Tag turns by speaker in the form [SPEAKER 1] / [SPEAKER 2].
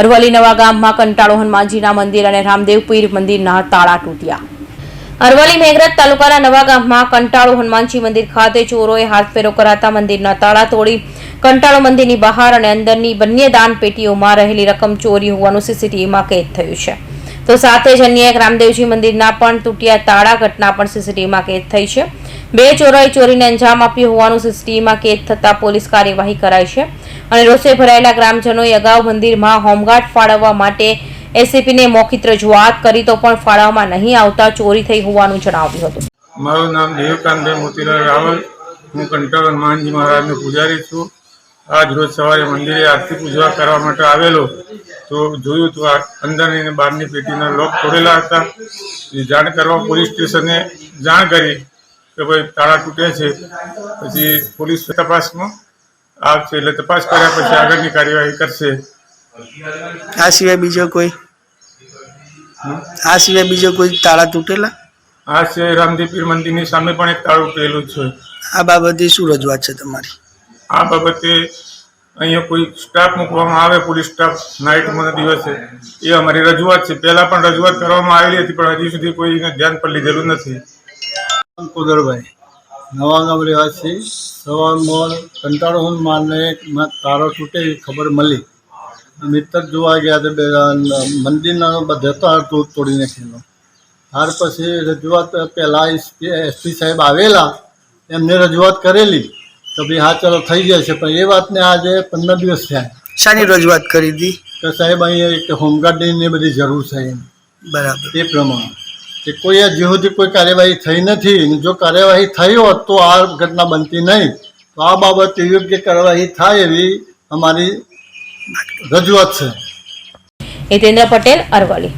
[SPEAKER 1] અરવલ્લી નવા ગામમાં કંટાળો હનુમાનજીના મંદિર અને રામદેવપીર મંદિરના તાળા તૂટ્યા. અરવલ્લી મેઘરજ તાલુકાના નવા ગામમાં કંટાળો હનુમાનજી મંદિર ખાતે ચોરોએ હાથફેરો કરાતા મંદિરના તાળા તોડી કંટાળો મંદિરની બહાર અને અંદરની બંને દાન પેટીઓમાં રહેલી રકમ ચોરી હોવાનું સીસીટીવીમાં કેદ થયું છે. તો સાથે જ અન્ય એક રામદેવજી મંદિરના પણ તૂટ્યા તાળા ઘટના પણ સીસીટીવીમાં કેદ થઈ છે. બે ચોરોએ ચોરીને અંજામ આપ્યું હોવાનું સીસીટીવીમાં કેદ થતાં પોલીસ કાર્યવાહી કરાઈ છે. અને રોષે ભરાયેલા ગ્રામજનોએ અગાઉ મંદિરમાં હોમગાર્ડ ફાળવવા માટે એસીપીને મૌખિક રજૂઆત કરી તો પણ ફાળવવામાં નહીં આવતા ચોરી થઈ હોવાનું જણાવ્યું હતું.
[SPEAKER 2] મારું નામ દેવકાંતભાઈ મોતીલાલ રાવલ. હું કંટાળ હનુમાનજી મહારાજનો પૂજારી છું. આજ રોજ સવારે મંદિરે આરતી પૂજવા કરવા માટે આવેલો. તો જોયું તો અંદરની અને બહારની પેટીના લોક તોડેલા હતા. એ જાણ કરવા પોલીસ સ્ટેશને જાણ કરી કે ભાઈ તાળા તૂટે છે. પછી પોલીસ તપાસમાં આવશે એટલે તપાસ કર્યા પછી આગળની કાર્યવાહી કરશે.
[SPEAKER 3] આ સિવાય બીજો કોઈ? આ સિવાય બીજો કોઈ તાળા તૂટેલા?
[SPEAKER 2] આ સિવાય રામદેવ પીર મંદિરની સામે પણ એક તાળું તૂટેલું છે.
[SPEAKER 3] આ બાબતે શું રજૂઆત છે તમારી?
[SPEAKER 2] આ બાબતે અહીંયા કોઈ સ્ટાફ મૂકવામાં આવે પોલીસ સ્ટાફ નાઇટમાં દિવસે એ અમારી રજૂઆત છે. પહેલાં પણ રજૂઆત કરવામાં આવેલી હતી પણ હજી સુધી કોઈને ધ્યાન પર લીધેલું નથી.
[SPEAKER 4] કુદરભાઈ નવા ગામ રહેવાસી સવારમાં કંટાળો હું માં તારો એવી ખબર મળી. મિત્ર જોવા ગયા તો મંદિરના બધા તાર તોડ તોડી નાખેલો ત્યાર પછી રજૂઆત પહેલાં એસપી સાહેબ આવેલા એમને રજૂઆત કરેલી. તો ભાઈ હા ચાલો થઈ જશે પણ એ વાતને આજે પંદર દિવસ થયા.
[SPEAKER 3] શાની રજૂઆત કરી હતી
[SPEAKER 4] તો સાહેબ અહીંયા એક હોમગાર્ડની બધી જરૂર છે એમ
[SPEAKER 3] બરાબર.
[SPEAKER 4] એ પ્રમાણે. કે કોઈ હજી સુધી કોઈ કાર્યવાહી થઈ નથી જો કાર્યવાહી થઈ હોત તો આ ઘટના બનતી નહીં. તો આ બાબતે યોગ્ય કાર્યવાહી થાય એવી અમારી રજૂઆત છે.
[SPEAKER 1] હિતેન્દ્ર પટેલ, અરવલ્લી.